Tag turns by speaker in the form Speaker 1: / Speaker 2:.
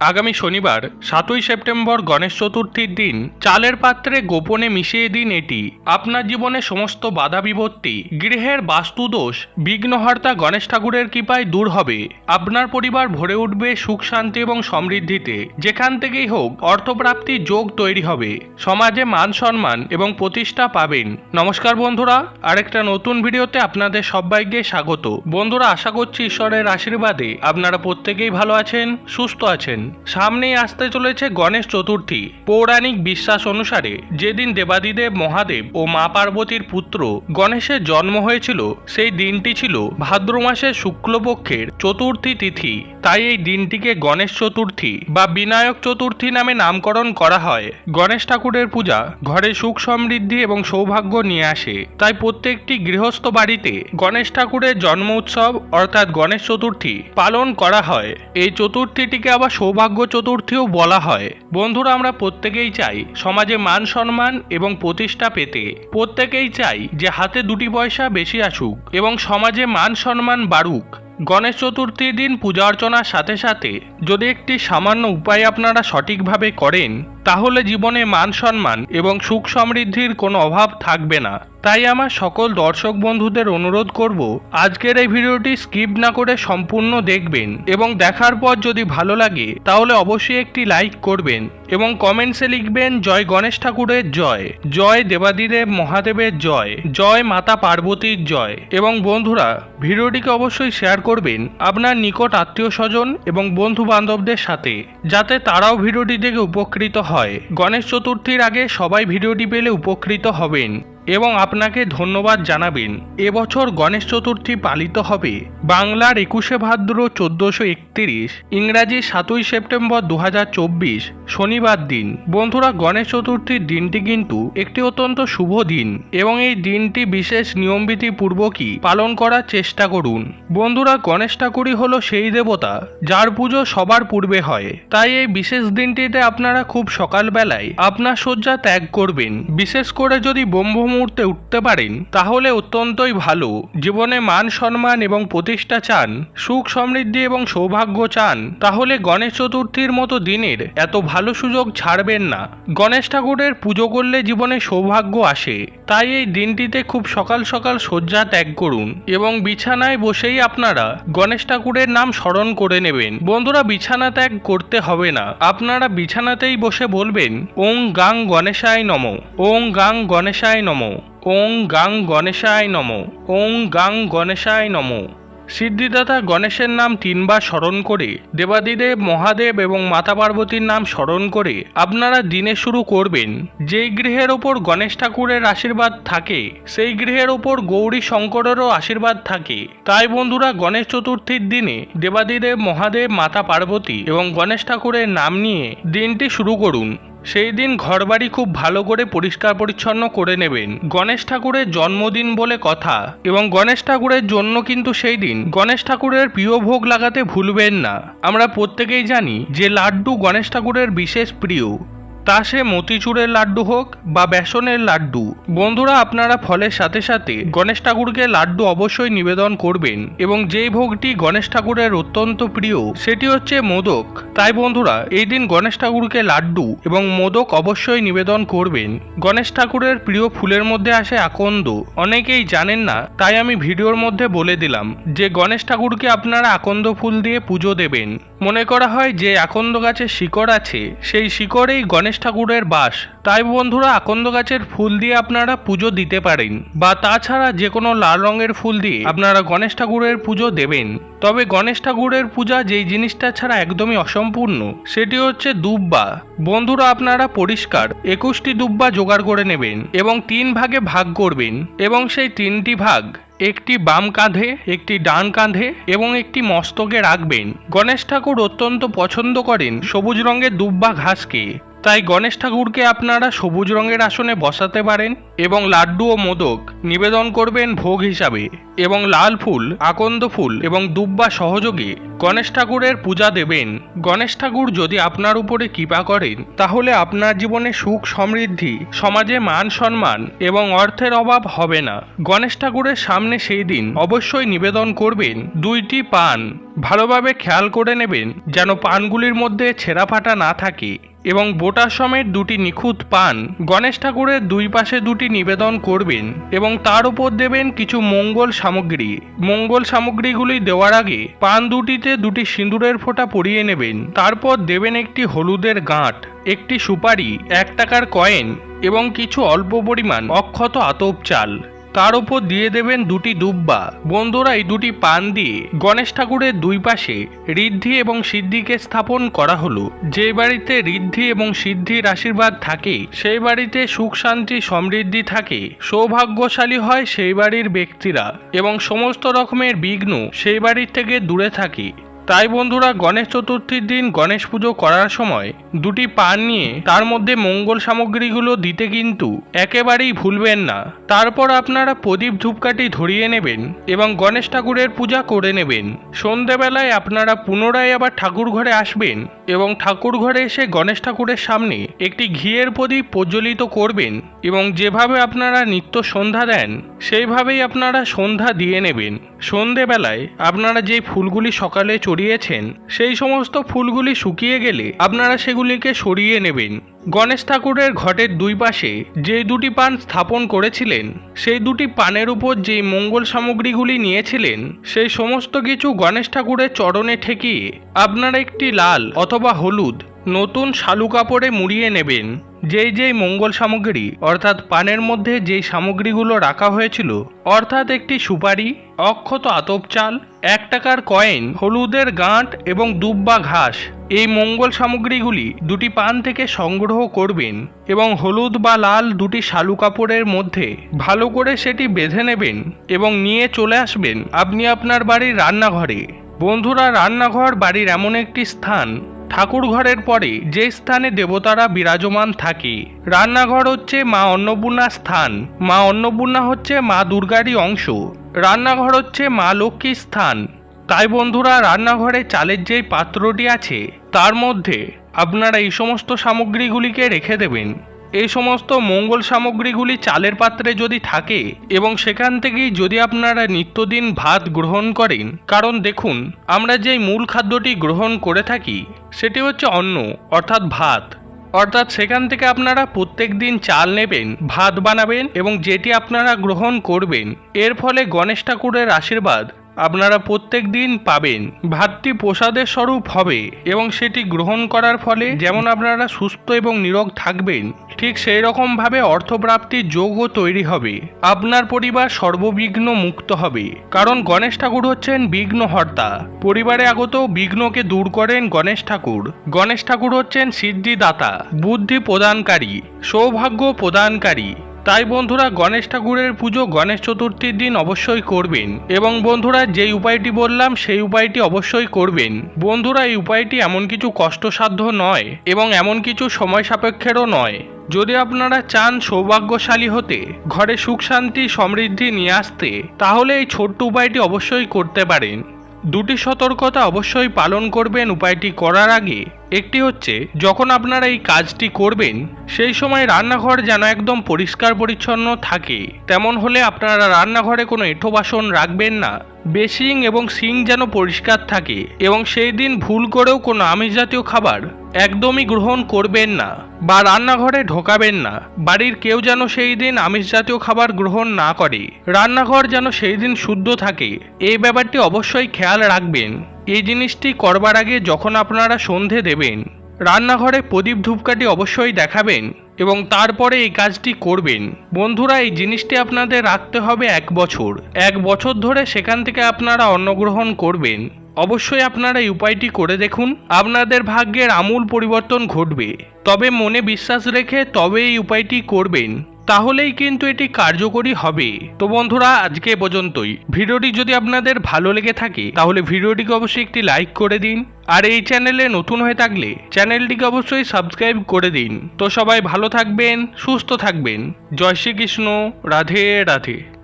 Speaker 1: আগামী শনিবার, সাতই সেপ্টেম্বর গণেশ চতুর্থীর দিন, চালের পাত্রে গোপনে মিশিয়ে দিন এটি। আপনার জীবনে সমস্ত বাধা বিপত্তি, গৃহের বাস্তুদোষ বিঘ্নহর্তা গণেশ ঠাকুরের কৃপায় দূর হবে। আপনার পরিবার ভরে উঠবে সুখ, শান্তি এবং সমৃদ্ধিতে। যেখান থেকেই হোক অর্থপ্রাপ্তির যোগ তৈরি হবে। সমাজে মান সম্মান এবং প্রতিষ্ঠা পাবেন। নমস্কার বন্ধুরা, আরেকটা নতুন ভিডিওতে আপনাদের সবাইকে স্বাগত। বন্ধুরা, আশা করছি ঈশ্বরের আশীর্বাদে আপনারা প্রত্যেকেই ভালো আছেন, সুস্থ আছেন। সামনেই আসতে চলেছে গণেশ চতুর্থী। পৌরাণিক বিশ্বাস অনুসারে যেদিন দেবাদিদেব মহাদেব ও মা পার্বতীর পুত্র গণেশের জন্ম হয়েছিল, সেই দিনটি ছিল ভাদ্র মাসের শুক্লপক্ষের চতুর্থী তিথি। তাই এই দিনটিকে গণেশ চতুর্থী বা বিনায়ক চতুর্থী নামে নামকরণ করা হয়। গণেশ ঠাকুরের পূজা ঘরে সুখ সমৃদ্ধি এবং সৌভাগ্য নিয়ে আসে। তাই প্রত্যেকটি গৃহস্থ বাড়িতে গণেশ ঠাকুরের জন্ম উৎসব অর্থাৎ গণেশ চতুর্থী পালন করা হয়। এই চতুর্থীটিকে আবার সৌভাগ্য চতুর্থীও বলা হয়। বন্ধুরা, আমরা প্রত্যেকেই চাই সমাজে মান সম্মান এবং প্রতিষ্ঠা পেতে। প্রত্যেকেই চাই যে হাতে দুটি পয়সা বেশি আসুক এবং সমাজে মান সম্মান বাড়ুক। গণেশ চতুর্থীর দিন পূজা অর্চনার সাথে সাথে যদি একটি সামান্য উপায় আপনারা সঠিকভাবে করেন, তাহলে জীবনে মান সম্মান এবং সুখ সমৃদ্ধির কোনো অভাব থাকবে না। তাই আমার সকল দর্শক বন্ধুদের অনুরোধ করব, আজকের এই ভিডিওটি স্কিপ না করে সম্পূর্ণ দেখবেন এবং দেখার পর যদি ভালো লাগে, তাহলে অবশ্যই একটি লাইক করবেন এবং কমেন্টসে লিখবেন, জয় গণেশ ঠাকুরের জয় জয় দেবাদিদেব মহাদেবের জয় জয় মাতা পার্বতীর জয়। এবং বন্ধুরা, ভিডিওটিকে অবশ্যই শেয়ার করবেন আপনার নিকট আত্মীয় স্বজন এবং বন্ধু বান্ধবদের সাথে, যাতে তারাও ভিডিওটি দেখে উপকৃত হয়। গণেশ চতুর্থীর আগে সবাই ভিডিওটি পেলে উপকৃত হবেন। এবং আপনাকে ধন্যবাদ জানাবেন। এবছর গণেশ চতুর্থী পালিত হবে। বাংলার একুশে ভাদ্র চোদ্দোশো একত্রিশ, ইংরাজি সাতই সেপ্টেম্বর দু হাজার চব্বিশ, শনিবার দিন। বন্ধুরা, গণেশ চতুর্থীর দিনটি কিন্তু একটি অত্যন্ত শুভ দিন এবং এই দিনটি বিশেষ নিয়মবিধি পূর্বকই পালন করার চেষ্টা করুন। বন্ধুরা, গণেশ ঠাকুরই হলো সেই দেবতা যার পুজো সবার পূর্বে হয়। তাই এই বিশেষ দিনটিতে আপনারা খুব সকালবেলায় আপনার শয্যা ত্যাগ করবেন। বিশেষ করে যদি ব্রহ্ম মুহূর্তে উঠতে পারেন, তাহলে অত্যন্তই ভালো। জীবনে মান সম্মান এবং প্রতিষ্ঠা চান, সুখ সমৃদ্ধি এবং সৌভাগ্য চান, তাহলে গণেশ চতুর্থীর মতো দিনের এত ভালো সুযোগ ছাড়বেন না। গণেশ ঠাকুরের পুজো করলে জীবনে সৌভাগ্য আসে। তাই এই দিনটিতে খুব সকাল সকাল শয্যা ত্যাগ করুন এবং বিছানায় বসেই আপনারা গণেশ ঠাকুরের নাম স্মরণ করে নেবেন। বন্ধুরা, বিছানা ত্যাগ করতে হবে না। আপনারা বিছানাতেই বসে বলবেন, ওং গাং গণেশায় নম, ওং গাং গণেশায় নম। ওং গাং গণেশায় নম। ওং গাং গণেশায় নম। সিদ্ধিদাতা গণেশের নাম তিনবার স্মরণ করে, দেবাদিদেব, মহাদেব এবং মাতা পার্বতীর নাম স্মরণ করে আপনারা দিনে শুরু করবেন। যেই গৃহের ওপর গণেশ ঠাকুরের আশীর্বাদ থাকে, সেই গৃহের ওপর গৌরী শঙ্করেরও আশীর্বাদ থাকে। তাই বন্ধুরা, গণেশ চতুর্থীর দিনে দেবাদিদেব, মহাদেব, মাতা পার্বতী এবং গণেশ ঠাকুরের নাম নিয়ে দিনটি শুরু করুন। সেই দিন ঘরবাড়ি খুব ভালো করে পরিষ্কার পরিচ্ছন্ন করে নেবেন। গণেশ ঠাকুরের জন্মদিন বলে কথা। এবং গণেশ ঠাকুরের জন্য কিন্তু সেই দিন। গণেশ ঠাকুরের প্রিয় ভোগ লাগাতে ভুলবেন না। আমরা প্রত্যেকেই জানি যে লাড্ডু গণেশ ঠাকুরের বিশেষ প্রিয়। তা সে মতিচুরের লাড্ডু হোক বা বেসনের লাড্ডু। বন্ধুরা, আপনারা ফলের সাথে সাথে গণেশ ঠাকুরকে লাড্ডু অবশ্যই নিবেদন করবেন এবং যেই ভোগটি গণেশ ঠাকুরের অত্যন্ত প্রিয়, সেটি হচ্ছে মোদক। তাই বন্ধুরা, এই দিন গণেশ ঠাকুরকে লাড্ডু এবং মোদক অবশ্যই নিবেদন করবেন। গণেশ ঠাকুরের প্রিয় ফুলের মধ্যে আসে আকন্দ। অনেকেই জানেন না, তাই আমি ভিডিওর মধ্যে বলে দিলাম যে গণেশ ঠাকুরকে আপনারা আকন্দ ফুল দিয়ে পুজো দেবেন। মনে করা হয় যে আকন্দ গাছের শিকড় আছে, সেই শিকড়েই গণেশ ঠাকুরের বাস। তাই বন্ধুরা, আকন্দ গাছের ফুল দিয়ে আপনারা পুজো দিতে পারেন। বা তাছাড়া যে কোনো লাল রঙের ফুল দিয়ে আপনারা গণেশ ঠাকুরের পুজো দেবেন। তবে গণেশ ঠাকুরের পূজা যেই জিনিসটা ছাড়া একদমই অসম্পূর্ণ, সেটি হচ্ছে দুব্বা। বন্ধুরা, আপনারা পরিষ্কার, একুশটি দুব্বা জোগাড় করে নেবেন এবং তিন ভাগে ভাগ করবেন এবং সেই তিনটি ভাগ একটি বাম কাঁধে, একটি ডান কাঁধে এবং একটি মস্তকে রাখবেন। গণেশ ঠাকুর অত্যন্ত পছন্দ করেন সবুজ রঙের দুব্বা ঘাসকে। তাই গণেশ ঠাকুরকে আপনারা সবুজ রঙের আসনে বসাতে পারেন এবং লাড্ডু ও মোদক নিবেদন করবেন ভোগ হিসাবে এবং লাল ফুল, আকন্দ ফুল এবং দুব্বা সহযোগে গণেশ ঠাকুরের পূজা দেবেন। গণেশ ঠাকুর যদি আপনার উপরে কৃপা করেন, তাহলে আপনার জীবনে সুখ সমৃদ্ধি, সমাজে মান সম্মান এবং অর্থের অভাব হবে না। গণেশ ঠাকুরের সামনে সেই দিন অবশ্যই নিবেদন করবেন দুইটি পান। ভালোভাবে খেয়াল করে নেবেন যেন পানগুলির মধ্যে ছেঁড়া ফাটা না থাকে এবং বোটা সমেত দুটি নিখুঁত পান গণেশ ঠাকুরের দুই পাশে দুটি নিবেদন করবেন এবং তার উপর দেবেন কিছু মঙ্গল সামগ্রী। মঙ্গল সামগ্রীগুলি দেওয়ার আগে পান দুটিতে দুটি সিঁদুরের ফোঁটা পরিয়ে নেবেন। তারপর দেবেন একটি হলুদের গাঁট, একটি সুপারি, এক টাকার কয়েন এবং কিছু অল্প পরিমাণ অক্ষত আতপ চাল। তার উপর দিয়ে দেবেন দুটি দুব্বা। বন্ধুরা, এই দুটি পান দিয়ে গণেশ ঠাকুরের দুই পাশে ঋদ্ধি এবং সিদ্ধিকে স্থাপন করা হলো। যে বাড়িতে ঋদ্ধি এবং সিদ্ধির আশীর্বাদ থাকে, সেই বাড়িতে সুখ, শান্তি, সমৃদ্ধি থাকে, সৌভাগ্যশালী হয় সেই বাড়ির ব্যক্তিরা। এবং সমস্ত রকমের বিঘ্ন সেই বাড়ির থেকে দূরে থাকে। তাই বন্ধুরা গণেশ চতুর্থীর দিন গণেশ পুজো করার সময় দুটি পান নিয়ে তার মধ্যে মঙ্গল সামগ্রীগুলো দিতে কিন্তু একেবারেই ভুলবেন না। তারপর আপনারা প্রদীপ ধূপকাঠি ধরিয়ে নেবেন এবং গণেশ ঠাকুরের পূজা করে নেবেন। সন্ধেবেলায় আপনারা পুনরায় আবার ঠাকুর ঘরে আসবেন এবং ঠাকুর ঘরে এসে গণেশ ঠাকুরের সামনে একটি ঘিয়ের প্রদীপ প্রজ্বলিত করবেন এবং যেভাবে আপনারা নিত্য সন্ধ্যা দেন, সেইভাবেই আপনারা সন্ধ্যা দিয়ে নেবেন। সন্ধেবেলায় আপনারা যে ফুলগুলি সকালে চড়িয়েছেন সেই সমস্ত ফুলগুলি শুকিয়ে গেলে আপনারা সেগুলিকে সরিয়ে নেবেন। গণেশ ঠাকুরের ঘটের দুই পাশে যে দুটি পান স্থাপন করেছিলেন, সেই দুটি পানের উপর যে মঙ্গল সামগ্রীগুলি নিয়েছিলেন, সেই সমস্ত কিছু গণেশ ঠাকুরের চরণে ঠেকিয়ে আপনারা একটি লাল অথবা হলুদ নতুন শালু কাপড়ে মুড়িয়ে নেবেন। যেই যেই মঙ্গল সামগ্রী, অর্থাৎ পানের মধ্যে যেই সামগ্রীগুলো রাখা হয়েছিল, অর্থাৎ একটি সুপারি, অক্ষত আতপ চাল এক টাকার কয়েন, হলুদের গাঁট এবং দুব্বা ঘাস। এই মঙ্গল সামগ্রীগুলি দুটি পান থেকে সংগ্রহ করবেন এবং হলুদ বা লাল দুটি শালু কাপড়ের মধ্যে ভালো করে সেটি বেঁধে নেবেন এবং নিয়ে চলে আসবেন আপনি আপনার বাড়ির রান্নাঘরে। বন্ধুরা, রান্নাঘর বাড়ির এমন একটি স্থান। ঠাকুর ঘরের পরে যে স্থানে দেবতারা বিরাজমান থাকে। রান্নাঘর হচ্ছে মা অন্নপূর্ণা স্থান। মা অন্নপূর্ণা হচ্ছে মা দুর্গারই অংশ। রান্নাঘর হচ্ছে মা লক্ষ্মীর স্থান। তাই বন্ধুরা, রান্নাঘরে চালের যেই পাত্রটি আছে, তার মধ্যে আপনারা এই সমস্ত সামগ্রীগুলিকে রেখে দেবেন। এই সমস্ত মঙ্গল সামগ্রীগুলি চালের পাত্রে যদি থাকে এবং সেখান থেকেই যদি আপনারা নিত্যদিন ভাত গ্রহণ করেন, কারণ দেখুন, আমরা যেই মূল খাদ্যটি গ্রহণ করে থাকি, সেটি হচ্ছে অন্ন, অর্থাৎ ভাত। অর্থাৎ সেখান থেকে আপনারা প্রত্যেক দিন চাল নেবেন, ভাত বানাবেন এবং যেটি আপনারা গ্রহণ করবেন। এর ফলে গণেশ ঠাকুরের আশীর্বাদ আপনারা প্রত্যেক দিন পাবেন। ভাতটি প্রসাদের স্বরূপ হবে এবং সেটি গ্রহণ করার ফলে যেমন আপনারা সুস্থ এবং নিরোগ থাকবেন, ঠিক সেই রকমভাবে অর্থপ্রাপ্তির যোগও তৈরি হবে। আপনার পরিবার সর্ববিঘ্ন মুক্ত হবে। কারণ গণেশ ঠাকুর হচ্ছেন বিঘ্নহর্তা। পরিবারে আগত বিঘ্নকে দূর করেন গণেশ ঠাকুর। গণেশ ঠাকুর হচ্ছেন সিদ্ধিদাতা, বুদ্ধি প্রদানকারী, সৌভাগ্য প্রদানকারী। তাই বন্ধুরা গণেশ ঠাকুরের পুজো গণেশ চতুর্থীর দিন অবশ্যই করবেন। এবং বন্ধুরা যেই উপায়টি বললাম, সেই উপায়টি অবশ্যই করবেন। বন্ধুরা, এই উপায়টি এমন কিছু কষ্টসাধ্য নয় এবং এমন কিছু সময় সাপেক্ষেরও নয়। যদি আপনারা চান সৌভাগ্যশালী হতে, ঘরে সুখ শান্তি সমৃদ্ধি নিয়ে আসতে, তাহলে এই ছোট্ট উপায়টি অবশ্যই করতে পারেন। দুটি সতর্কতা অবশ্যই পালন করবেন উপায়টি করার আগে। একটি হচ্ছে, যখন আপনারা এই কাজটি করবেন, সেই সময় রান্নাঘর যেন একদম পরিষ্কার পরিচ্ছন্ন থাকে। তেমন হলে আপনারা রান্নাঘরে কোনো এঁঠো বাসন রাখবেন না। বেসিং এবং সিং যেন পরিষ্কার থাকে এবং সেই দিন ভুল করেও কোনো আমিষ জাতীয় খাবার একদমই গ্রহণ করবেন না বা রান্নাঘরে ঢোকাবেন না। বাড়ির কেউ যেন সেই দিন আমিষ জাতীয় খাবার গ্রহণ না করে। রান্নাঘর যেন সেই দিন শুদ্ধ থাকে। এই ব্যাপারটি অবশ্যই খেয়াল রাখবেন। এই জিনিসটি করবার আগে যখন আপনারা সন্ধে দেবেন, রান্নাঘরে প্রদীপ ধূপকাঠি অবশ্যই দেখাবেন এবং তারপরে এই কাজটি করবেন। বন্ধুরা, এই জিনিসটি আপনাদের রাখতে হবে এক বছর। এক বছর ধরে সেখান থেকে আপনারা অন্নগ্রহণ করবেন। অবশ্যই আপনারা এই উপায়টি করে দেখুন। আপনাদের ভাগ্যের আমূল পরিবর্তন ঘটবে। তবে মনে বিশ্বাস রেখে তবে এই উপায়টি করবেন। তাহলেই কিন্তু এটি কার্যকরী হবে। তো বন্ধুরা, আজকে পর্যন্তই। ভিডিওটি যদি আপনাদের ভালো লেগে থাকে, তাহলে ভিডিওটিকে অবশ্যই একটি লাইক করে দিন। আর এই চ্যানেলে নতুন হয়ে থাকলে চ্যানেলটিকে অবশ্যই সাবস্ক্রাইব করে দিন। তো সবাই ভালো থাকবেন, সুস্থ থাকবেন। জয় শ্রীকৃষ্ণ। রাধে রাধে।